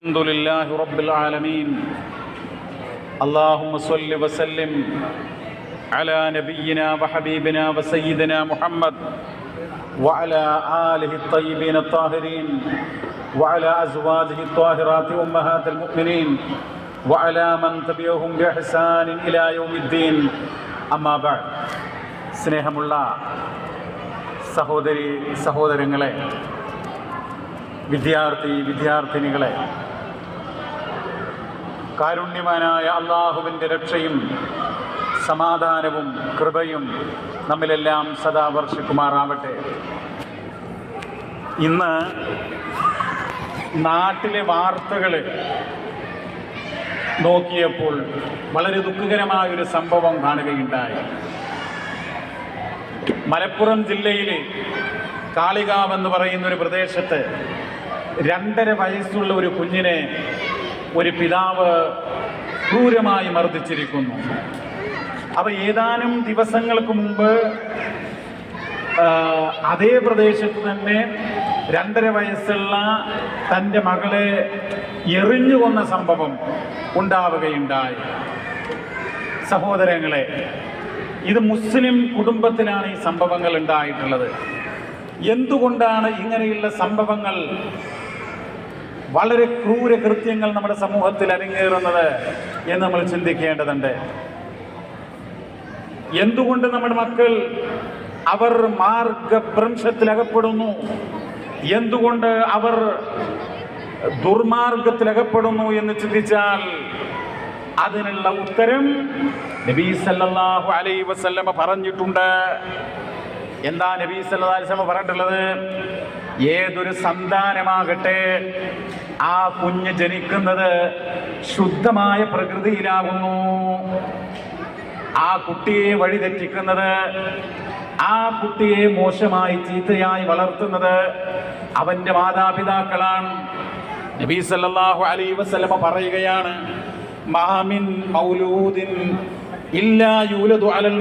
الحمد لله رب العالمين اللهم صل وسلم على نبينا وحبيبنا وسيدنا محمد وعلى آله الطيبين الطاهرين وعلى أزواجه الطاهرات أمهات المؤمنين وعلى من تبعهم بإحسان إلى يوم الدين أما بعد സ്നേഹമുള്ള സഹോദരി സഹോദരങ്ങളെ വിദ്യാർത്ഥി വിദ്യാർത്ഥിനികളെ കാരുണ്യവാനായ അള്ളാഹുവിന്റെ രക്ഷയും സമാധാനവും കൃപയും നമ്മിലെല്ലാം സദാ വർഷിക്കുമാറാവട്ടെ. ഇന്ന് നാട്ടിലെ വാർത്തകൾ നോക്കിയപ്പോൾ വളരെ ദുഃഖകരമായൊരു സംഭവം കാണുകയുണ്ടായി. മലപ്പുറം ജില്ലയിലെ കാളികാവ് എന്ന് പറയുന്ന ഒരു പ്രദേശത്ത് രണ്ടര വയസ്സുള്ള ഒരു കുഞ്ഞിനെ ഒരു പിതാവ് ക്രൂരമായി മർദ്ദിച്ചിരിക്കുന്നു. അപ്പൊ ഏതാനും ദിവസങ്ങൾക്ക് മുമ്പ് അതേ പ്രദേശത്ത് തന്നെ രണ്ടര വയസ്സുള്ള തന്റെ മകളെ എറിഞ്ഞു കൊന്ന സംഭവം ഉണ്ടാവുകയുണ്ടായി. സഹോദരങ്ങളെ ഇത് മുസ്ലിം കുടുംബത്തിലാണ് ഈ സംഭവങ്ങൾ ഉണ്ടായിട്ടുള്ളത്. എന്തുകൊണ്ടാണ് ഇങ്ങനെയുള്ള സംഭവങ്ങൾ വളരെ ക്രൂര കൃത്യങ്ങൾ നമ്മുടെ സമൂഹത്തിൽ അരങ്ങേറുന്നത് എന്ന് നമ്മൾ ചിന്തിക്കേണ്ടതുണ്ട്. എന്തുകൊണ്ട് നമ്മുടെ മക്കൾ അവർ മാർഗഭ്രംശത്തിലകപ്പെടുന്നു? എന്തുകൊണ്ട് അവർ ദുർമാർഗത്തിലകപ്പെടുന്നു എന്ന് ചിന്തിച്ചാൽ അതിനുള്ള ഉത്തരം നബീ സല്ലല്ലാഹു അലൈഹി വസല്ലമ പറഞ്ഞിട്ടുണ്ട്. എന്താ നബീ സല്ലല്ലാഹു അലൈഹി വസല്ലമ പറഞ്ഞിട്ടുള്ളത്? ഏതൊരു സന്താനമാകട്ടെ ആ കുഞ്ഞ് ജനിക്കുന്നത് ശുദ്ധമായ പ്രകൃതിയിലാകുന്നു. ആ കുട്ടിയെ വഴിതെറ്റിക്കുന്നത് ആ കുട്ടിയെ മോശമായി ചീത്തയായി വളർത്തുന്നത് അവന്റെ മാതാപിതാക്കളാണ്. നബീ സല്ലല്ലാഹു അലൈഹി വസല്ലമ പറയുകയാണ് മാമിൻ ഇല്ലാ യൂലദു അലൽ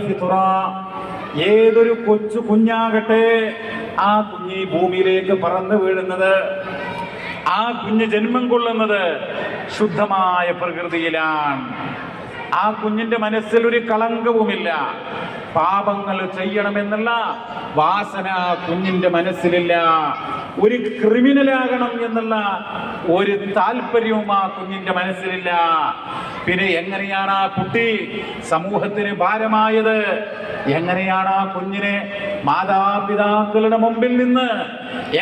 ഏതൊരു കൊച്ചു കുഞ്ഞാകട്ടെ ആ കുഞ്ഞി ഭൂമിയിലേക്ക് പറന്നു വീഴുന്നത് ആ കുഞ്ഞ് ജന്മം കൊള്ളുന്നത് ശുദ്ധമായ പ്രകൃതിയിലാണ്. ആ കുഞ്ഞിന്റെ മനസ്സിൽ ഒരു കളങ്കവുമില്ല. പാപങ്ങൾ ചെയ്യണമെന്നുള്ള വാസന കുഞ്ഞിന്റെ മനസ്സിലില്ല. ഒരു ക്രിമിനലാകണം എന്നുള്ള ഒരു താല്പര്യവും ആ കുഞ്ഞിന്റെ മനസ്സിലില്ല. പിന്നെ എങ്ങനെയാണ് ആ കുട്ടി സമൂഹത്തിന് ഭാരമായത്? എങ്ങനെയാണ് ആ കുഞ്ഞിനെ മാതാപിതാക്കളുടെ മുമ്പിൽ നിന്ന്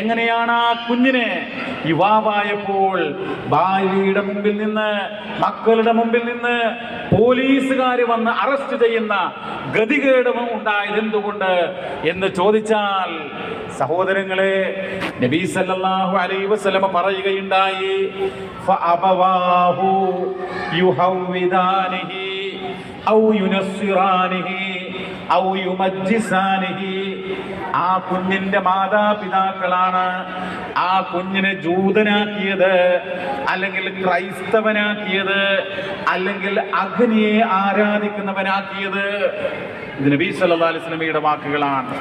എങ്ങനെയാണ് ആ കുഞ്ഞിനെ യുവാവായപ്പോൾ ഭാര്യയുടെ മുമ്പിൽ നിന്ന് മക്കളുടെ മുമ്പിൽ നിന്ന് പോലീസുകാർ വന്ന് അറസ്റ്റ് ചെയ്യുന്ന ഗതികേടവും ഉണ്ടായത് എന്തുകൊണ്ട് എന്ന് ചോദിച്ചാൽ സഹോദരങ്ങളെ നബീ സല്ലല്ലാഹു അലൈഹി വസല്ലമ പറയുകയുണ്ടായി ഫഅബവാഹു യുഹവ്വിദാനിഹി ഔ യുനസ്സിറാനിഹി ഔ യുമജ്ജിസാനിഹി. ആ കുഞ്ഞിന്റെ മാതാപിതാക്കളാണ് ആ കുഞ്ഞിനെ ജൂതനാക്കിയത് അല്ലെങ്കിൽ ക്രൈസ്തവനാക്കിയത് അല്ലെങ്കിൽ അഗ്നിയെ ആരാധിക്കുന്നവനാക്കിയത്. ഇത് നബീ സല്ലാ അലിസ്ലമിയുടെ വാക്കുകളാണ്.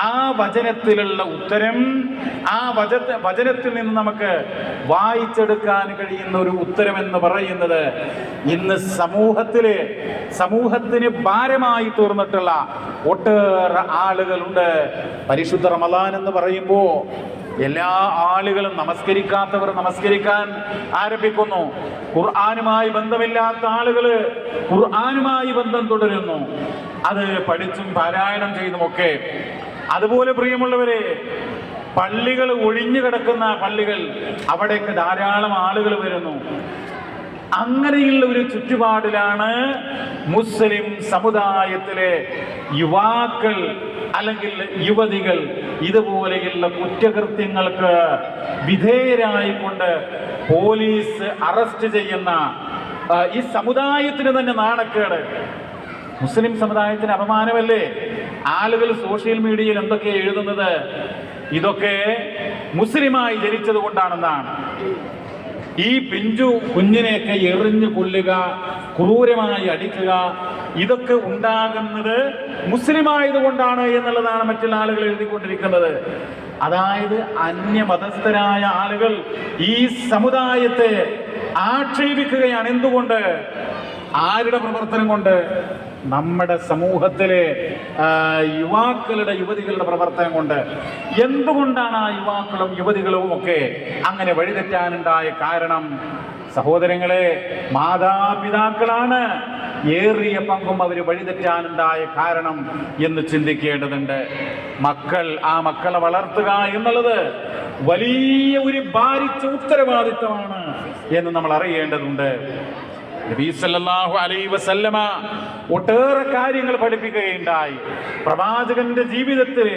ആ വചനത്തിലുള്ള ഉത്തരം ആ വച വചനത്തിൽ നിന്ന് നമുക്ക് വായിച്ചെടുക്കാൻ കഴിയുന്ന ഒരു ഉത്തരം എന്ന് പറയുന്നത് ഇന്ന് സമൂഹത്തിലെ സമൂഹത്തിന് ഭാരമായി തീർന്നിട്ടുള്ള ഒട്ടേറെ ആളുകളുണ്ട്. പരിശുദ്ധ റമദാൻ എന്ന് പറയുമ്പോൾ എല്ലാ ആളുകളും നമസ്കരിക്കാത്തവർ നമസ്കരിക്കാൻ ആരംഭിക്കുന്നു. ഖുർആാനുമായി ബന്ധമില്ലാത്ത ആളുകൾ ഖുർആാനുമായി ബന്ധം തുടരുന്നു. അത് പഠിച്ചും പാരായണം ചെയ്തുമൊക്കെ അതുപോലെ പ്രിയമുള്ളവരെ പള്ളികൾ ഒഴിഞ്ഞു കിടക്കുന്ന പള്ളികൾ അവിടേക്ക് ധാരാളം ആളുകൾ വരുന്നു. അങ്ങനെയുള്ള ഒരു ചുറ്റുപാടിലാണ് മുസ്ലിം സമുദായത്തിലെ യുവാക്കൾ അല്ലെങ്കിൽ യുവതികൾ ഇതുപോലെയുള്ള കുറ്റകൃത്യങ്ങൾക്ക് വിധേയരായിക്കൊണ്ട് പോലീസ് അറസ്റ്റ് ചെയ്യുന്ന ഈ സമുദായത്തിന് തന്നെ നാണക്കേട്. മുസ്ലിം സമുദായത്തിന് അപമാനമല്ലേ? ആളുകൾ സോഷ്യൽ മീഡിയയിൽ എന്തൊക്കെ എഴുതുന്നത്? ഇതൊക്കെ മുസ്ലിമായി ജനിച്ചത് കൊണ്ടാണെന്നാണ് ഈ പിഞ്ചു കുഞ്ഞിനെയൊക്കെ എറിഞ്ഞു കൊല്ലുക ക്രൂരമായി അടിക്കുക ഇതൊക്കെ ഉണ്ടാകുന്നത് മുസ്ലിം ആയതുകൊണ്ടാണ് എന്നുള്ളതാണ് മറ്റുള്ള ആളുകൾ എഴുതിക്കൊണ്ടിരിക്കുന്നത്. അതായത് അന്യമതസ്ഥരായ ആളുകൾ ഈ സമുദായത്തെ ആക്ഷേപിക്കുകയാണ്. എന്തുകൊണ്ട്? ആരുടെ പ്രവർത്തനം കൊണ്ട്? നമ്മുടെ സമൂഹത്തിലെ യുവാക്കളുടെ യുവതികളുടെ പ്രവർത്തനം കൊണ്ട് എന്തുകൊണ്ടാണ് ആ യുവാക്കളും യുവതികളും ഒക്കെ അങ്ങനെ വഴിതെറ്റാനുണ്ടായ കാരണം? സഹോദരങ്ങളെ മാതാപിതാക്കളാണ് ഏറിയ പങ്കും അവർ വഴിതെറ്റാനുണ്ടായ കാരണം എന്ന് ചിന്തിക്കേണ്ടതുണ്ട്. മക്കൾ ആ മക്കളെ വളർത്തുക എന്നുള്ളത് വലിയ ഒരു ഭാരിച്ച ഉത്തരവാദിത്തമാണ് എന്ന് നമ്മൾ അറിയേണ്ടതുണ്ട്. വസല്ലമ ഒട്ടേറെ കാര്യങ്ങൾ പഠിപ്പിക്കുകയുണ്ടായി. പ്രവാചകന്റെ ജീവിതത്തിൽ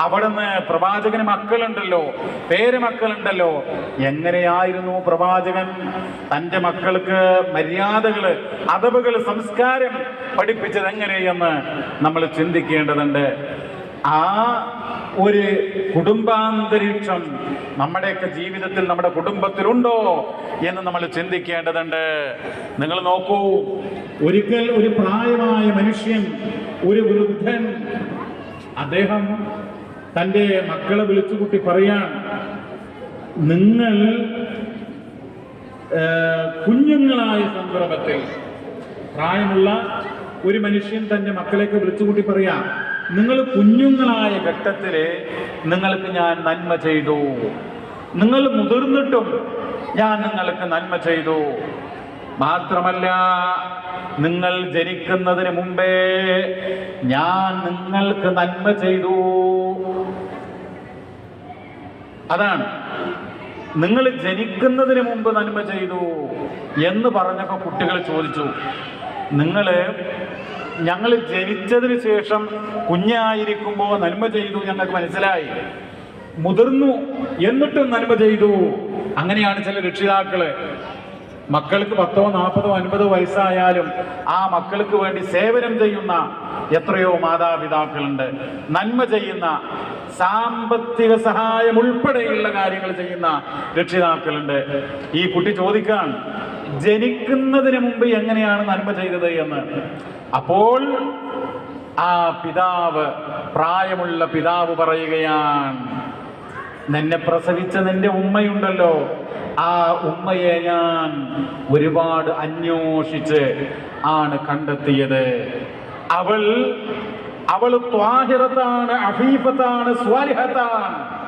അവിടുന്ന് പ്രവാചകന് മക്കളുണ്ടല്ലോ പേരമക്കളുണ്ടല്ലോ എങ്ങനെയായിരുന്നു പ്രവാചകൻ തന്റെ മക്കൾക്ക് മര്യാദകൾ അതവുകൾ സംസ്കാരം പഠിപ്പിച്ചത് എങ്ങനെയെന്ന് നമ്മൾ ചിന്തിക്കേണ്ടതുണ്ട്. ആ ഒരു കുടുംബാന്തരീക്ഷം നമ്മുടെയൊക്കെ ജീവിതത്തിൽ നമ്മുടെ കുടുംബത്തിലുണ്ടോ എന്ന് നമ്മൾ ചിന്തിക്കേണ്ടതുണ്ട്. നിങ്ങൾ നോക്കൂ ഒരിക്കൽ ഒരു പ്രായമായ മനുഷ്യൻ ഒരു വൃദ്ധൻ അദ്ദേഹം തന്റെ മക്കളെ വിളിച്ചുകൂട്ടി പറയാൻ നിങ്ങൾ കുഞ്ഞുങ്ങളായ സന്ദർഭത്തിൽ പ്രായമുള്ള ഒരു മനുഷ്യൻ തന്റെ മക്കളെയൊക്കെ വിളിച്ചുകൂട്ടി പറയാം. നിങ്ങൾ കുഞ്ഞുങ്ങളായ ഘട്ടത്തിൽ നിങ്ങൾക്ക് ഞാൻ നന്മ ചെയ്തു. നിങ്ങൾ മുതിർന്നിട്ടും ഞാൻ നിങ്ങൾക്ക് നന്മ ചെയ്തു. മാത്രമല്ല നിങ്ങൾ ജനിക്കുന്നതിന് മുമ്പേ ഞാൻ നിങ്ങൾക്ക് നന്മ ചെയ്തു. അതാണ്. നിങ്ങൾ ജനിക്കുന്നതിന് മുമ്പ് നന്മ ചെയ്തു എന്ന് പറഞ്ഞപ്പോൾ കുട്ടികൾ ചോദിച്ചു നിങ്ങൾ ഞങ്ങൾ ജനിച്ചതിന് ശേഷം കുഞ്ഞായിരിക്കുമ്പോൾ നന്മ ചെയ്തു ഞങ്ങൾക്ക് മനസ്സിലായി. മുതിർന്നു എന്നിട്ടും നന്മ ചെയ്തു. അങ്ങനെയാണ് ചില രക്ഷിതാക്കൾ മക്കൾക്ക് പത്തോ നാൽപ്പതോ അൻപതോ വയസ്സായാലും ആ മക്കൾക്ക് വേണ്ടി സേവനം ചെയ്യുന്ന എത്രയോ മാതാപിതാക്കളുണ്ട്. നന്മ ചെയ്യുന്ന സാമ്പത്തിക സഹായം ഉൾപ്പെടെയുള്ള കാര്യങ്ങൾ ചെയ്യുന്ന രക്ഷിതാക്കളുണ്ട്. ഈ കുട്ടി ചോദിക്കാൻ ജനിക്കുന്നതിന് മുമ്പ് എങ്ങനെയാണ് നന്മ ചെയ്തത് എന്ന്? അപ്പോൾ ആ പിതാവ് പ്രായമുള്ള പിതാവ് പറയുകയാണ് നിന്നെ പ്രസവിച്ച നിന്റെ ഉമ്മയുണ്ടല്ലോ. ആ ഉമ്മയെ ഞാൻ ഒരുപാട് അന്വേഷിച്ച് ആണ് കണ്ടെത്തിയത്. അവൾ അവൾ ത്വാഹിറത്താണ് അഫീഫത്താണ് സ്വാലിഹത്താണ്.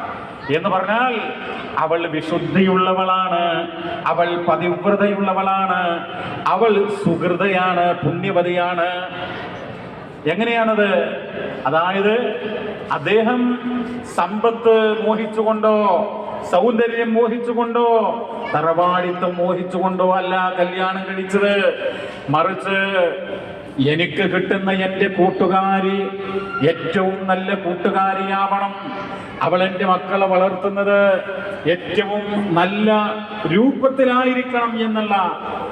എന്ന് പറഞ്ഞാൽ അവൾ വിശുദ്ധിയുള്ളവളാണ് അവൾ പതിവ്രതയുള്ളവളാണ് അവൾ സുഹൃതയാണ് പുണ്യവതിയാണ്. എങ്ങനെയാണത്? അതായത് അദ്ദേഹം സമ്പത്ത് മോഹിച്ചുകൊണ്ടോ സൗന്ദര്യം മോഹിച്ചുകൊണ്ടോ തറവാടിത്തം മോഹിച്ചുകൊണ്ടോ അല്ല കല്യാണം കഴിച്ചത്. മറിച്ച് എനിക്ക് കിട്ടുന്ന എന്റെ കൂട്ടുകാരി ഏറ്റവും നല്ല കൂട്ടുകാരിയാവണം. അവൾ എന്റെ മക്കളെ വളർത്തുന്നത് ഏറ്റവും നല്ല രൂപത്തിലായിരിക്കണം എന്നുള്ള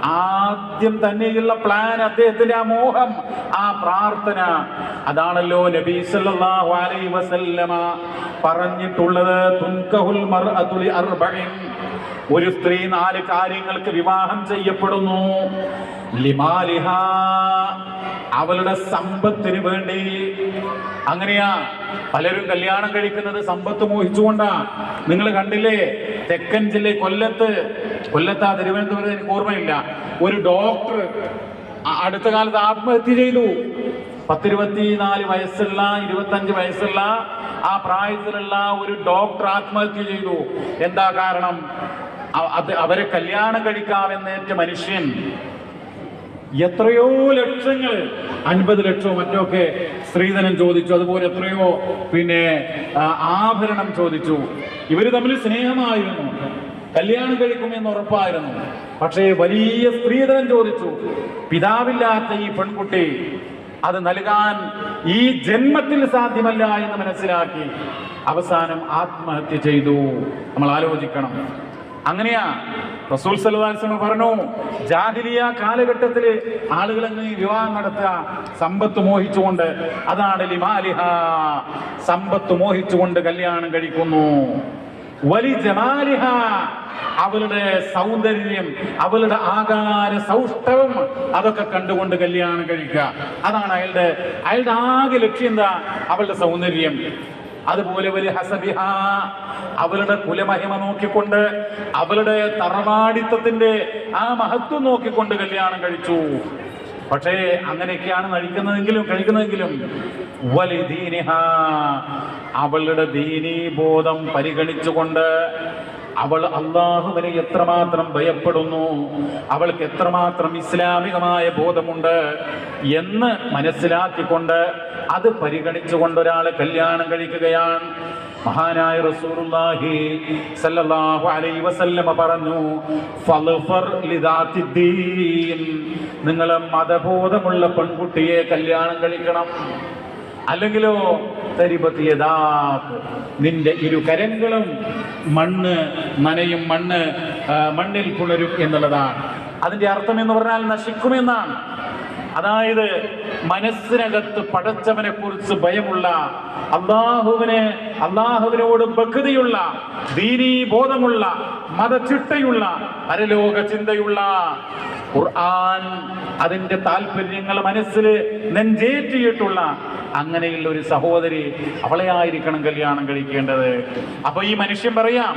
ആദ്യം തന്നെയുള്ള പ്ലാൻ അദ്ദേഹത്തിന്റെ ആ മോഹം ആ പ്രാർത്ഥന. അതാണല്ലോ നബി സല്ലല്ലാഹു അലൈഹി വസല്ലമ പറഞ്ഞിട്ടുള്ളത് അർബഇൻ. ഒരു സ്ത്രീ നാല് കാര്യങ്ങൾക്ക് വിവാഹം ചെയ്യപ്പെടുന്നു. ലിമാലിഹ അവളുടെ സമ്പത്തിന് വേണ്ടി. അങ്ങനെയാ പലരും കല്യാണം കഴിക്കുന്നത് സമ്പത്ത് മോഹിച്ചുകൊണ്ടാ. നിങ്ങൾ കണ്ടില്ലേ? തെക്കൻ ജില്ല കൊല്ലത്ത് കൊല്ലത്താ തിരുവനന്തപുരത്ത് എനിക്ക് ഓർമ്മയില്ല. ഒരു ഡോക്ടർ അടുത്ത കാലത്ത് ആത്മഹത്യ ചെയ്തു. പത്തിരുപത്തിനാല് വയസ്സുള്ള ഇരുപത്തഞ്ച് വയസ്സുള്ള ആ പ്രായത്തിലുള്ള ഒരു ഡോക്ടർ ആത്മഹത്യ ചെയ്തു. എന്താ കാരണം? അവരെ കല്യാണം കഴിക്കാമെന്നേറ്റ മനുഷ്യൻ എത്രയോ ലക്ഷങ്ങൾ അൻപത് ലക്ഷമോ മറ്റോ ഒക്കെ സ്ത്രീധനം ചോദിച്ചു. അതുപോലെ എത്രയോ പിന്നെ ആഭരണം ചോദിച്ചു. ഇവർ തമ്മിൽ സ്നേഹമായിരുന്നു. കല്യാണം കഴിക്കുമെന്ന് ഉറപ്പായിരുന്നു. പക്ഷേ വലിയ സ്ത്രീധനം ചോദിച്ചു. പിതാവില്ലാത്ത ഈ പെൺകുട്ടി അത് നൽകാൻ ഈ ജന്മത്തിൽ സാധ്യമല്ല എന്ന് മനസ്സിലാക്കി അവസാനം ആത്മഹത്യ ചെയ്തു. നമ്മൾ ആലോചിക്കണം. അങ്ങനെയാ. റസൂൽ സല്ലാസ്ലമ പറഞ്ഞു ജാഹിലിയ കാലഘട്ടത്തിൽ ആളുകൾ അങ്ങനെ വിവാഹം നടത്തുക? സമ്പത്ത് മോഹിച്ചുകൊണ്ട്. അതാണ് ലിമാലിഹ. സമ്പത്ത് മോഹിച്ചുകൊണ്ട് കല്യാണം കഴിക്കുന്നു. വലി ജമാലിഹ. അവളുടെ സൗന്ദര്യം അവളുടെ ആകാര സൗഷ്ഠവം അതൊക്കെ കണ്ടുകൊണ്ട് കല്യാണം കഴിക്കുക. അതാണ് അയാളുടെ അയാളുടെ ആകെ ലക്ഷ്യം എന്താ? അവളുടെ സൗന്ദര്യം. അതുപോലെ വലിയ ഹസബിഹ അവളുടെ കുലമഹിമ നോക്കിക്കൊണ്ട് അവളുടെ തറവാടിത്തത്തിന്റെ ആ മഹത്വം നോക്കിക്കൊണ്ട് കല്യാണം കഴിച്ചു. പക്ഷേ അങ്ങനെയൊക്കെയാണ് കഴിക്കുന്നതെങ്കിലും കഴിക്കുന്നതെങ്കിലും അവളുടെ ദീനീബോധം പരിഗണിച്ചുകൊണ്ട് അവൾ അള്ളാഹുവിനെ എത്രമാത്രം ഭയപ്പെടുന്നു? അവൾക്ക് എത്രമാത്രം ഇസ്ലാമികമായ ബോധമുണ്ട് എന്ന് മനസ്സിലാക്കിക്കൊണ്ട് അത് പരിഗണിച്ചുകൊണ്ട് ഒരാളെ കല്യാണം കഴിക്കുകയാണ്. മഹാനായ റസൂലുള്ളാഹി സല്ലല്ലാഹു അലൈഹി വസല്ലമ പറഞ്ഞു ഫൽഫർ നിങ്ങൾ മതബോധമുള്ള പെൺകുട്ടിയെ കല്യാണം കഴിക്കണം. അല്ലെങ്കിലോ തരിപത്തിയതാ നിന്റെ ഇരു കരങ്ങളും മണ്ണ് നനയും മണ്ണ് മണ്ണിൽ പുണരും എന്നുള്ളതാണ്. അതിന്റെ അർത്ഥം എന്ന് പറഞ്ഞാൽ നശിക്കുമെന്നാണ്. അതായത് മനസ്സിനകത്ത് പടച്ചവനെ കുറിച്ച് ഭയമുള്ള അള്ളാഹുവിന് അള്ളാഹുവിനോട് ഭക്തിയുള്ള ദീനീ ബോധമുള്ള മതചിട്ടയുള്ള പരലോക ചിന്തയുള്ള ഖുർആൻ അതിന്റെ താല്പര്യങ്ങൾ മനസ്സിൽ നെഞ്ചേറ്റിയിട്ടുള്ള അങ്ങനെയുള്ള ഒരു സഹോദരി അവളെ ആയിരിക്കണം കല്യാണം കഴിക്കേണ്ടത്. അപ്പൊ ഈ മനുഷ്യൻ പറയാം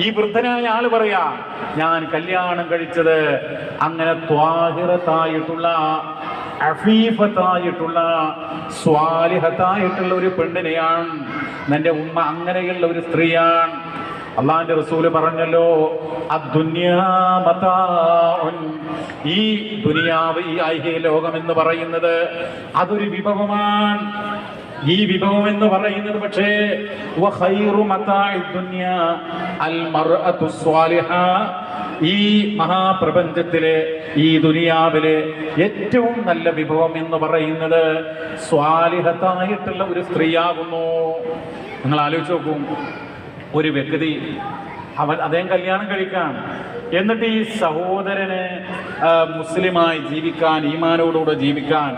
ഈ വൃദ്ധനായ ആൾ പറയാം ഞാൻ കല്യാണം കഴിച്ചത് അങ്ങനെ ത്വാഹിറത്തായിട്ടുള്ള അഫീഫത്തായിട്ടുള്ള സ്വാലിഹത്തായിട്ടുള്ള ഒരു പെണ്ണിനെയാണ്. നിന്റെ ഉമ്മ അങ്ങനെയുള്ള ഒരു സ്ത്രീയാണ്. അള്ളാന്റെ റസൂൽ പറഞ്ഞല്ലോ. ഈ ദുനിയാവ് ഈ ഐഹിക ലോകം എന്ന് പറയുന്നത് അതൊരു വിഭവമാണ്. ഈ വിഭവം എന്ന് പറയുന്നത് പക്ഷേ ഈ മഹാപ്രപഞ്ചത്തിലെ ഈ ദുനിയാവിലെ ഏറ്റവും നല്ല വിഭവം എന്ന് പറയുന്നത് സ്വാലിഹത്തായിട്ടുള്ള ഒരു സ്ത്രീയാകുന്നു. നിങ്ങൾ ആലോചിച്ച് നോക്കും ഒരു വ്യക്തി അവൻ അദ്ദേഹം കല്യാണം കഴിക്കാൻ എന്നിട്ട് ഈ സഹോദരന് മുസ്ലിമായി ജീവിക്കാൻ ഈമാനോടുകൂടെ ജീവിക്കാൻ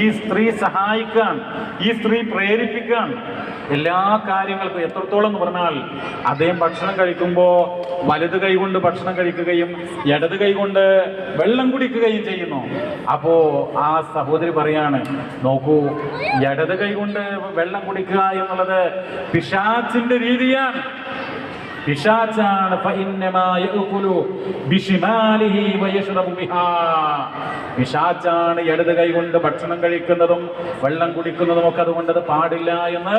ഈ സ്ത്രീ സഹായിക്കാൻ ഈ സ്ത്രീ പ്രേരിപ്പിക്കാൻ എല്ലാ കാര്യങ്ങൾക്കും എത്രത്തോളം എന്ന് പറഞ്ഞാൽ അദ്ദേഹം ഭക്ഷണം കഴിക്കുമ്പോൾ വലത് കൈകൊണ്ട് ഭക്ഷണം കഴിക്കുകയും ഇടത് കൈകൊണ്ട് വെള്ളം കുടിക്കുകയും ചെയ്യുന്നു. അപ്പോൾ ആ സഹോദരി പറയാണ് നോക്കൂ ഇടത് കൈകൊണ്ട് വെള്ളം കുടിക്കുക എന്നുള്ളത് പിശാച്ചിന്റെ രീതിയാണ്. ബിഹാ. പിശാച്ചാണ് ഇടത് കൈ കൊണ്ട് ഭക്ഷണം കഴിക്കുന്നതും വെള്ളം കുടിക്കുന്നതും ഒക്കെ അതുകൊണ്ട് അത് പാടില്ല എന്ന്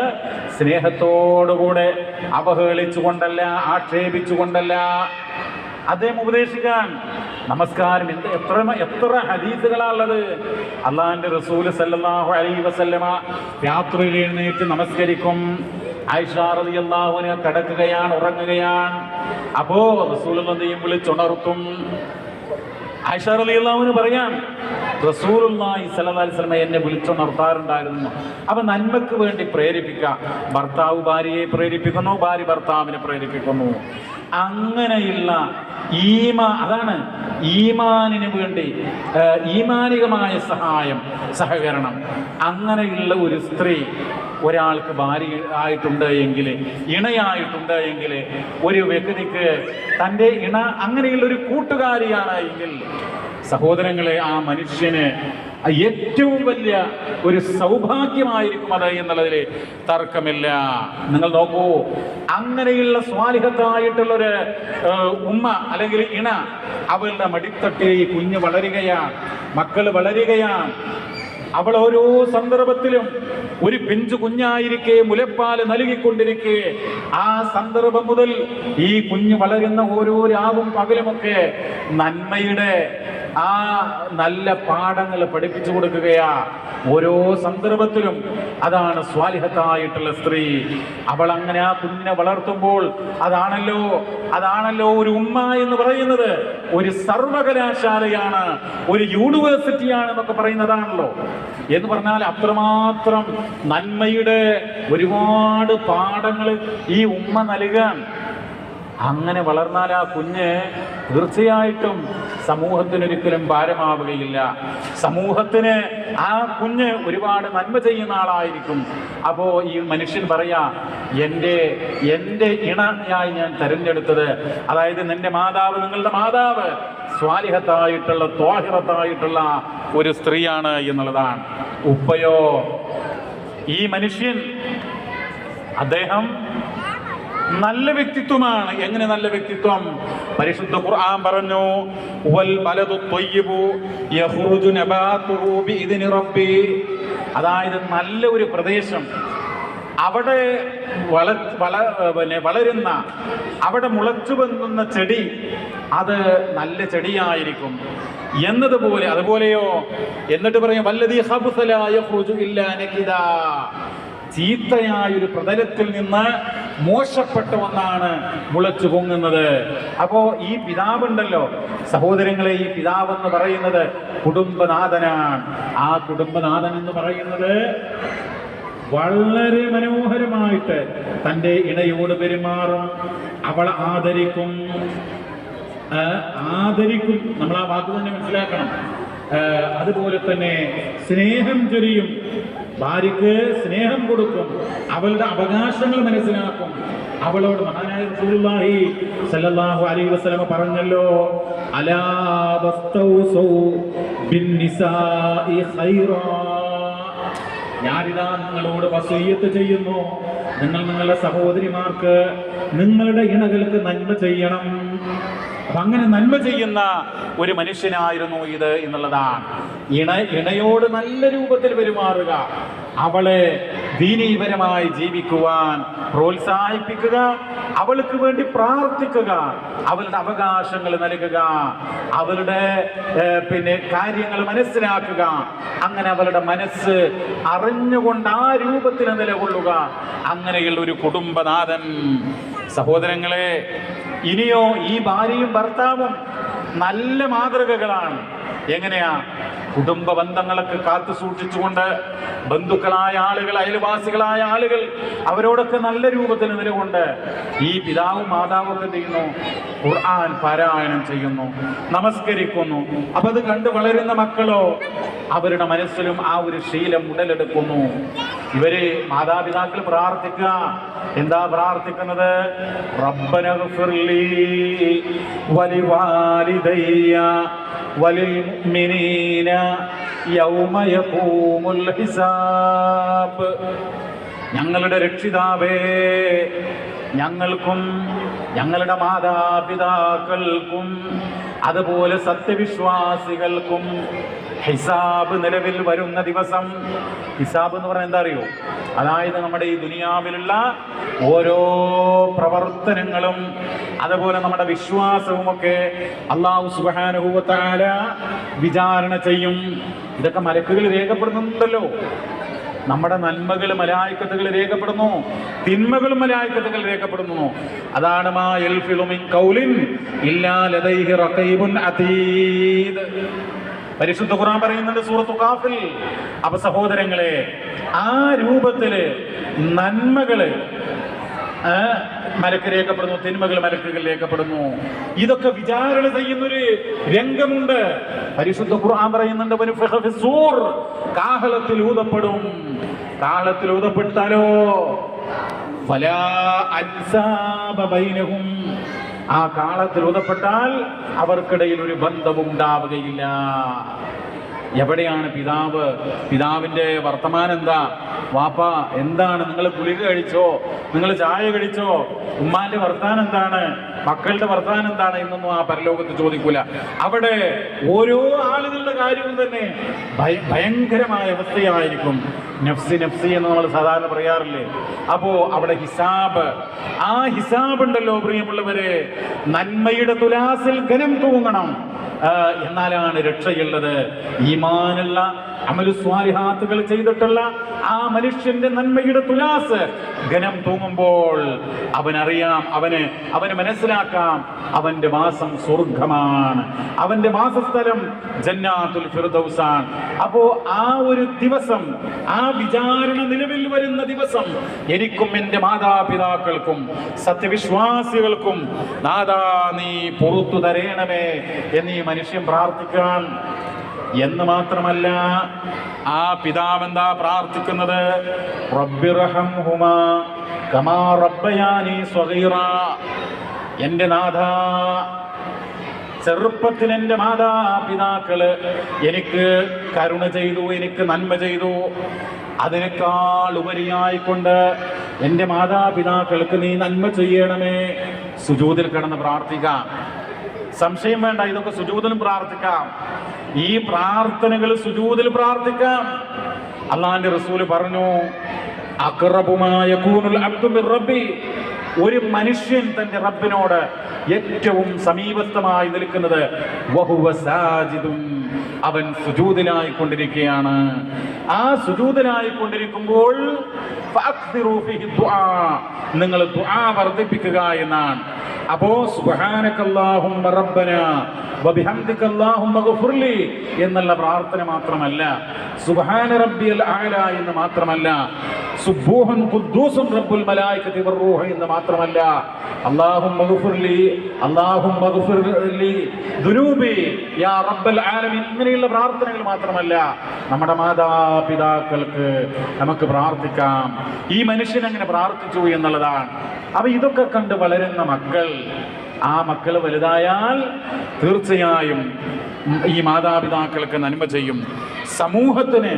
സ്നേഹത്തോടുകൂടെ അവഹേളിച്ചുകൊണ്ടല്ല ആക്ഷേപിച്ചുകൊണ്ടല്ല അദ്ദേഹം ഉപദേശിക്കാൻ. നമസ്കാരം. എന്ത് എത്ര എത്ര ഹദീസുകളാണുള്ളത്. അള്ളാഹിന്റെ റസൂൽ സല്ലല്ലാഹു അലൈഹി വസല്ലമ രാത്രിയിൽ എഴുന്നേറ്റ് നമസ്കരിക്കും. ആയിഷ റളിയല്ലാഹുവിനെ കിടക്കുകയാണ് ഉറങ്ങുകയാണ്. അപ്പോ റസൂൽ നദിയും വിളിച്ചുണർത്തും. ആയിഷ അള്ളാഹുവിന് പറയാം അലൈഹി വസല്ലം എന്നെ വിളിച്ചുണർത്താറുണ്ടായിരുന്നു. അപ്പൊ നന്മക്ക് വേണ്ടി പ്രേരിപ്പിക്കുക ഭർത്താവ് ഭാര്യയെ പ്രേരിപ്പിക്കുന്നു ഭാര്യ ഭർത്താവിനെ പ്രേരിപ്പിക്കുന്നു. അങ്ങനെയുള്ള ഈമ അതാണ് ഈമാനിന് വേണ്ടി ഈമാനികമായ സഹായം സഹകരണം. അങ്ങനെയുള്ള ഒരു സ്ത്രീ ഒരാൾക്ക് ഭാര്യ ആയിട്ടുണ്ട് എങ്കിൽ ഇണയായിട്ടുണ്ട് എങ്കിൽ ഒരു വ്യക്തിക്ക് തന്റെ ഇണ അങ്ങനെയുള്ള ഒരു കൂട്ടുകാരിയാണ് എങ്കിൽ സഹോദരങ്ങളെ ആ മനുഷ്യന് ഏറ്റവും വലിയ ഒരു സൗഭാഗ്യമായിരിക്കും അത് എന്നുള്ളതിൽ തർക്കമില്ല. നിങ്ങൾ നോക്കൂ അങ്ങനെയുള്ള സ്വാലിഹത്തായിട്ടുള്ളൊരു ഉമ്മ അല്ലെങ്കിൽ ഇണ അവളുടെ മടിത്തട്ടിൽ ഈ കുഞ്ഞ് വളരുകയാണ് മക്കൾ വളരുകയാണ്. അവൾ ഓരോ സന്ദർഭത്തിലും ഒരു പിഞ്ചു കുഞ്ഞായിരിക്കെ മുലപ്പാൽ നൽകിക്കൊണ്ടിരിക്കെ. ആ സന്ദർഭം മുതൽ ഈ കുഞ്ഞ് വളരുന്ന ഓരോ രാവും പകലുമൊക്കെ നന്മയുടെ ആ നല്ല പാഠങ്ങൾ പഠിപ്പിച്ചു കൊടുക്കുകയാ. ഓരോ സന്ദർഭത്തിലും അതാണ് സ്വാലിഹത്തായിട്ടുള്ള സ്ത്രീ. അവൾ അങ്ങനെ ആ കുഞ്ഞിനെ വളർത്തുമ്പോൾ അതാണല്ലോ അതാണല്ലോ ഒരു ഉമ്മ എന്ന് പറയുന്നത്. ഒരു സർവകലാശാലയാണ് ഒരു യൂണിവേഴ്സിറ്റിയാണ് എന്നൊക്കെ പറയുന്നതാണല്ലോ. എന്ന് പറഞ്ഞാൽ അത്രമാത്രം നന്മയുടെ ഒരുപാട് പാഠങ്ങൾ ഈ ഉമ്മ നൽകാൻ അങ്ങനെ വളർന്നാൽ ആ കുഞ്ഞ് തീർച്ചയായിട്ടും സമൂഹത്തിനൊരിക്കലും ഭാരമാവുകയില്ല. സമൂഹത്തിന് ആ കുഞ്ഞ് ഒരുപാട് നന്മ ചെയ്യുന്ന ആളായിരിക്കും. അപ്പോൾ ഈ മനുഷ്യൻ പറയാ എന്റെ എന്റെ ഇണയായി ഞാൻ തിരഞ്ഞെടുത്തത്. അതായത് നിന്റെ മാതാവ് നിങ്ങളുടെ മാതാവ് സ്വാലിഹത്തായിട്ടുള്ള ത്വാഹിറത്തായിട്ടുള്ള ഒരു സ്ത്രീയാണ് എന്നുള്ളതാണ്. ഉപ്പയോ ഈ മനുഷ്യൻ അദ്ദേഹം നല്ല വ്യക്തിത്വമാണ്. എങ്ങനെ നല്ല വ്യക്തിത്വം? പരിശുദ്ധ ഖുർആൻ പറഞ്ഞു വൽ ബലദു ത്വയ്യിബു യഖ്റുജു നബാതുഹു ബിഇദ്നി റബ്ബി. അതായത് നല്ല ഒരു പ്രദേശം. അവിടെ വള വള പിന്നെ വളരുന്ന അവിടെ മുളച്ചു വന്നുന്ന ചെടി അത് നല്ല ചെടിയായിരിക്കും. എന്നതുപോലെ അതുപോലെയോ? എന്നിട്ട് പറയും വല്ലതീ ഹബുസലായ ഇല്ലാ നകിദാ. ചീത്തയായ ഒരു പ്രതലത്തിൽ നിന്ന് മോശപ്പെട്ട ഒന്നാണ് മുളച്ചു പൊങ്ങുന്നത്. അപ്പോ ഈ പിതാവുണ്ടല്ലോ. സഹോദരങ്ങളെ ഈ പിതാവ് എന്ന് പറയുന്നത് കുടുംബനാഥനാണ്. ആ കുടുംബനാഥൻ എന്ന് പറയുന്നത് വളരെ മനോഹരമായിട്ട് തന്റെ ഇണയോട് പെരുമാറും. അവളെ ആദരിക്കും. ആദരിക്കും. നമ്മൾ ആ വാക്ക് തന്നെ മനസ്സിലാക്കണം. അതുപോലെ തന്നെ സ്നേഹം ചൊരിയും. ഭാര്യക്ക് സ്നേഹം കൊടുക്കും അവളുടെ അവകാശങ്ങൾ മനസ്സിലാക്കും. അവളോട് മഹാനായ സല്ലല്ലാഹു അലൈഹി വസല്ലം പറഞ്ഞല്ലോ അലാ ഞാനിതാ നിങ്ങളോട് വസീയത്ത് ചെയ്യുന്നു. നിങ്ങൾ നിങ്ങളുടെ സഹോദരിമാർക്ക് നിങ്ങളുടെ ഇണകൾക്ക് നന്മ ചെയ്യണം. അങ്ങനെ നന്മ ചെയ്യുന്ന ഒരു മനുഷ്യനായിരുന്നു ഇത് എന്നുള്ളതാണ്. ഇണ ഇണയോട് നല്ല രൂപത്തിൽ പെരുമാറുക. അവളെ ദീനീപരമായി ജീവിക്കുവാൻ പ്രോത്സാഹിപ്പിക്കുക. അവൾക്ക് വേണ്ടി പ്രാർത്ഥിക്കുക. അവളുടെ അവകാശങ്ങൾ നൽകുക. അവളുടെ പിന്നെ കാര്യങ്ങൾ മനസ്സിലാക്കുക. അങ്ങനെ അവളുടെ മനസ്സ് അറിഞ്ഞുകൊണ്ട് ആ രൂപത്തിൽ നിലകൊള്ളുക. അങ്ങനെയുള്ള ഒരു കുടുംബനാഥൻ സഹോദരങ്ങളെ ഇനിയോ ഈ ഭാര്യയും ഭർത്താവും നല്ല മാതൃകകളാണ്. എങ്ങനെയാ? കുടുംബ ബന്ധങ്ങളൊക്കെ കാത്തു സൂക്ഷിച്ചുകൊണ്ട് ബന്ധുക്കളായ ആളുകൾ അയൽവാസികളായ ആളുകൾ അവരോടൊക്കെ നല്ല രൂപത്തിൽ നിലകൊണ്ട് ഈ പിതാവും മാതാവും ഒക്കെ ചെയ്യുന്നു. ഖുർആൻ പാരായണം ചെയ്യുന്നു നമസ്കരിക്കുന്നു. അപ്പൊ അത് കണ്ട് വളരുന്ന മക്കളോ അവരുടെ മനസ്സിലും ആ ഒരു ശീലം ഉടലെടുക്കുന്നു. ഇവർ മാതാപിതാക്കൾ പ്രാർത്ഥിക്കുക. എന്താ പ്രാർത്ഥിക്കുന്നത്? ഞങ്ങളുടെ രക്ഷിതാവേ ഞങ്ങൾക്കും ഞങ്ങളുടെ മാതാപിതാക്കൾക്കും അതുപോലെ സത്യവിശ്വാസികൾക്കും ഹിസാബ് നിലവിൽ വരുന്ന ദിവസം. ഹിസാബ് എന്ന് പറഞ്ഞാൽ എന്താ അറിയോ? അതായത് നമ്മുടെ ഈ ദുനിയാവിലുള്ള ഓരോ പ്രവർത്തനങ്ങളും അതുപോലെ നമ്മുടെ വിശ്വാസവും ഒക്കെ അള്ളാഹു സുബാനുഭവത്താല വിചാരണ ചെയ്യും. ഇതൊക്കെ മലക്കുകൾ രേഖപ്പെടുന്നുണ്ടല്ലോ. നമ്മുടെ നന്മകൾ മലായിക്കത്തുകൾ രേഖപ്പെടുന്നു. തിന്മകൾ മലായിക്കത്തുകൾ രേഖപ്പെടുന്നു. അതാണ് മാ യൽഫിളു കൗലിൻ ഇല്ലാ റഖീബുൻ അതീദ് പരിശുദ്ധ ഖുർആൻ പറയുന്നുണ്ട് സൂറത്തു കാഫിൽ അപ്പൊ സഹോദരങ്ങളെ ആ രൂപത്തിൽ നന്മകൾ മലക്ക് രേഖപ്പെടുന്നു തിന്മകൾ മലക്കുകൾ രേഖപ്പെടുന്നു ഇതൊക്കെ വിചാരണ ചെയ്യുന്നൊരു രംഗമുണ്ട്. പരിശുദ്ധ ഖുർആൻ പറയുന്നുണ്ട് ഫിസ്സൂർ. കാഹളത്തിൽ ഊതപ്പെടും. കാഹളത്തിൽ ഊതപ്പെട്ടാലോ ഫലാ അൻസാബ ബൈനഹും ആ കാളത്തിൽ ഊതപ്പെട്ടാൽ അവർക്കിടയിൽ ഒരു ബന്ധമുണ്ടാവുകയില്ല എവിടെയാണ് പിതാവ്? പിതാവിന്റെ വർത്തമാനം എന്താ? വാപ്പ എന്താണ്? നിങ്ങൾ ഗുളിക കഴിച്ചോ? നിങ്ങൾ ചായ കഴിച്ചോ? ഉമ്മാന്റെ വർത്താനം എന്താണ്? മക്കളുടെ വർത്താനം എന്താണ്? എന്നൊന്നും ആ പരലോകത്ത് ചോദിക്കൂല. അവിടെ ഓരോ ആളുകളുടെ കാര്യവും തന്നെ ഭയങ്കരമായ അവസ്ഥയായിരിക്കും. നഫ്സി നഫ്സി എന്ന് നമ്മൾ സാധാരണ പറയാറില്ലേ? അപ്പോ അവിടെ ഹിസാബ്. ആ ഹിസാബ് ഉണ്ടല്ലോ പ്രിയമുള്ളവരെ. നന്മയുടെ തുലാസിൽ ഘനം തൂങ്ങണം. എന്നാലാണ് രക്ഷയുള്ളത്. ഈമാനുള്ള അമലു സ്വാലിഹാത്തുകൾ ചെയ്തിട്ടുള്ള ആ മനുഷ്യന്റെ നന്മയുടെ തുലാസ്. ഘനം തൂങ്ങുമ്പോൾ അവനറിയാം അവന് അവന് മനസ്സിലാക്കാം. അവന്റെ മാസം സ്വർഗമാണ് അവന്റെ മാസസ്ഥലം ജന്നാത്തുൽ ഫിർദൗസാൻ അപ്പോ ആ ഒരു ദിവസം ആ വിചാരണ നിലവിൽ വരുന്ന ദിവസം എനിക്കും എന്റെ മാതാപിതാക്കൾക്കും സത്യവിശ്വാസികൾക്കും നാദാ നീ പുറത്തു തരേണമേ എന്നീ മനുഷ്യൻ പ്രാർത്ഥിക്കാൻ എന്ന് മാത്രമല്ല ആ പിതാവ് എന്താ പ്രാർത്ഥിക്കുന്നത്? എന്റെ കമാ റബ്ബയാനി സ്വഗീറ. എന്റെ നാഥ ചെറുപ്പത്തിൽ എന്റെ മാതാപിതാക്കൾ എനിക്ക് കരുണ ചെയ്തു എനിക്ക് നന്മ ചെയ്തു. അതിനേക്കാൾ ഉപരിയായിക്കൊണ്ട് എന്റെ മാതാപിതാക്കൾക്ക് നീ നന്മ ചെയ്യണമേ. സുജൂതിൽ കിടന്ന് പ്രാർത്ഥിക്കാം. സംശയം വേണ്ട ഇതൊക്കെ സുജൂതിൽ പ്രാർത്ഥിക്കാം. ഈ പ്രാർത്ഥനകൾ സുജൂതിൽ പ്രാർത്ഥിക്കാം. അള്ളാന്റെ റസൂൽ പറഞ്ഞു അക്രബുമായ കൂനുൽ അബ്ദുൽ റബ്ബി ഒരു മനുഷ്യൻ തന്റെ റബ്ബിനോട് ഏറ്റവും സമീപസ്ഥമായി നിൽക്കുന്നത് അവൻ സുജൂതനായിക്കൊണ്ടിരിക്കുകയാണ് ആ സുജൂതനായിക്കൊണ്ടിരിക്കുമ്പോൾ. നിങ്ങൾ ദുആ വർദ്ധിപ്പിക്കുക എന്നാണ്. അപ്പോ ഗഫുർലി എന്നുള്ള പ്രാർത്ഥന മാത്രമല്ല സുബ്ഹാന റബ്ബിയൽ ആല എന്ന് മാത്രമല്ല എന്ന് മാത്രമല്ല. യാ റബ്ബൽ ആലമീൻ. ഇങ്ങനെയുള്ള പ്രാർത്ഥനകൾ മാത്രമല്ല നമ്മുടെ മാതാപിതാക്കൾക്ക് നമുക്ക് പ്രാർത്ഥിക്കാം. ഈ മനുഷ്യൻ അങ്ങനെ പ്രാർത്ഥിച്ചു എന്നുള്ളതാണ്. അപ്പൊ ഇതൊക്കെ കണ്ട് വളരുന്ന മക്കൾ ആ മക്കൾ വലുതായാൽ തീർച്ചയായും ഈ മാതാപിതാക്കൾക്ക് നന്മ ചെയ്യും. സമൂഹത്തിന്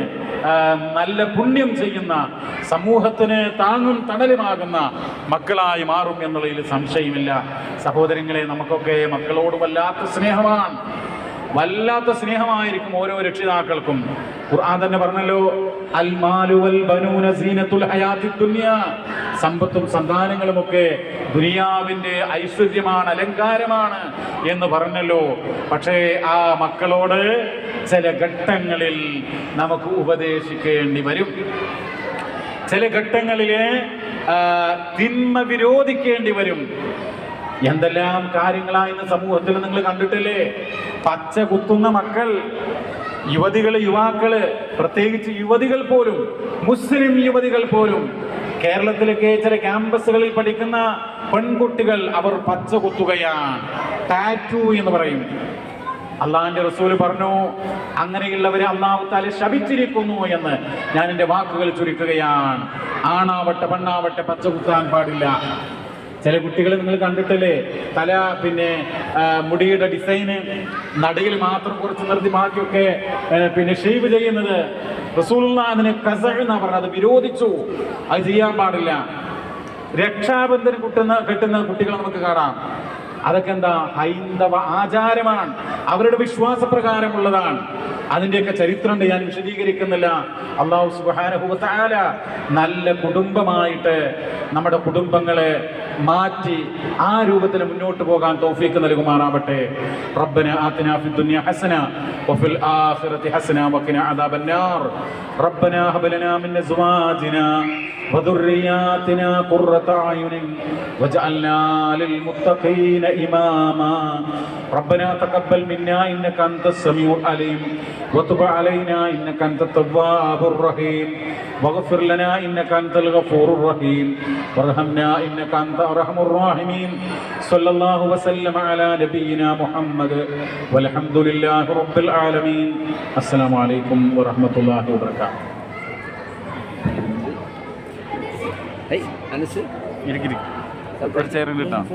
നല്ല പുണ്യം ചെയ്യുന്ന സമൂഹത്തിന് താങ്ങും തണലുമാകുന്ന മക്കളായി മാറും എന്നുള്ളതിൽ സംശയമില്ല. സഹോദരങ്ങളെ നമുക്കൊക്കെ മക്കളോട് വല്ലാത്ത സ്നേഹമാണ്. വല്ലാത്ത സ്നേഹമായിരിക്കും ഓരോ രക്ഷിതാക്കൾക്കും. ഖുർആൻ തന്നെ പറഞ്ഞല്ലോ സമ്പത്തും സന്താനങ്ങളും ഒക്കെ ദുനിയാവിന്റെ ഐശ്വര്യമാണ് അലങ്കാരമാണ് എന്ന് പറഞ്ഞല്ലോ. പക്ഷേ ആ മക്കളോട് ചില ഘട്ടങ്ങളിൽ നമുക്ക് ഉപദേശിക്കേണ്ടി വരും. ചില ഘട്ടങ്ങളിൽ തിന്മ വിരോധിക്കേണ്ടി വരും. എന്തെല്ലാം കാര്യങ്ങളാ ഇന്ന് സമൂഹത്തിൽ നിങ്ങൾ കണ്ടിട്ടില്ലേ? പച്ച കുത്തുന്ന മക്കൾ യുവതികൾ യുവാക്കൾ പ്രത്യേകിച്ച് യുവതികൾ പോലും മുസ്ലിം യുവതികൾ പോലും കേരളത്തിലൊക്കെ ചില ക്യാമ്പസുകളിൽ പഠിക്കുന്ന പെൺകുട്ടികൾ അവർ പച്ച കുത്തുകയാണ്. ടാറ്റു എന്ന് പറയും. അള്ളാഹിന്റെ റസൂൽ പറഞ്ഞു അങ്ങനെയുള്ളവരെ അള്ളാഹു താല ശപിച്ചിരിക്കുന്നു എന്ന് ഞാൻ എന്റെ വാക്കുകൾ ചുരുക്കുകയാണ്. ആണാവട്ടെ പെണ്ണാവട്ടെ പച്ച കുത്താൻ പാടില്ല. ചില കുട്ടികൾ നിങ്ങൾ കണ്ടിട്ടില്ലേ? തല പിന്നെ മുടിയുടെ ഡിസൈന് നടയിൽ മാത്രം കുറച്ച് നിർത്തി മാറ്റിയൊക്കെ പിന്നെ ഷെയ്വ് ചെയ്യുന്നത്. റസൂലുള്ള അതിന് കസ എന്നാ പറഞ്ഞത്. വിരോധിച്ചു. അത് ചെയ്യാൻ പാടില്ല. രക്ഷാബന്ധനം കിട്ടുന്ന കെട്ടുന്ന കുട്ടികളെ നമുക്ക് കാണാം. അതൊക്കെ എന്താ? ഹൈന്ദവ ആചാരമാണ്. അവരുടെ വിശ്വാസപ്രകാരമുള്ളതാണ്. അതിന്റെയൊക്കെ ചരിത്രമുണ്ട്. ഞാൻ വിശദീകരിക്കുന്നില്ല. അള്ളാഹു സുബാനഹുല നല്ല കുടുംബമായിട്ട് നമ്മുടെ കുടുംബങ്ങളെ മാറ്റി ആ രൂപത്തിൽ മുന്നോട്ട് പോകാൻ തോഫീക്ക് നൽകുമാറാവട്ടെ. റബ്ബന ആത്തിന ഫി ദുനിയ ഹസന വഫിൽ ആഖിറതി ഹസന വഖിന അദാബന്നാർ. റബ്ബന ഹബ് ലനാ മിൻ അസ്വാജിന. وذرياتنا قرة أعين واجعلنا للمتقين إماما ربنا تقبل منا إنك أنت السميع العليم وتب علينا إنك أنت التواب الرحيم واغفر لنا إنك أنت الغفور الرحيم وارحمنا إنك أنت أرحم الراحمين صلى الله وسلم على نبينا محمد والحمد لله رب العالمين السلام عليكم ورحمة الله وبركاته ഏയ് മനസ്സ് ഇരിക്കും ഒരു ചേറിലിട്ടാണ്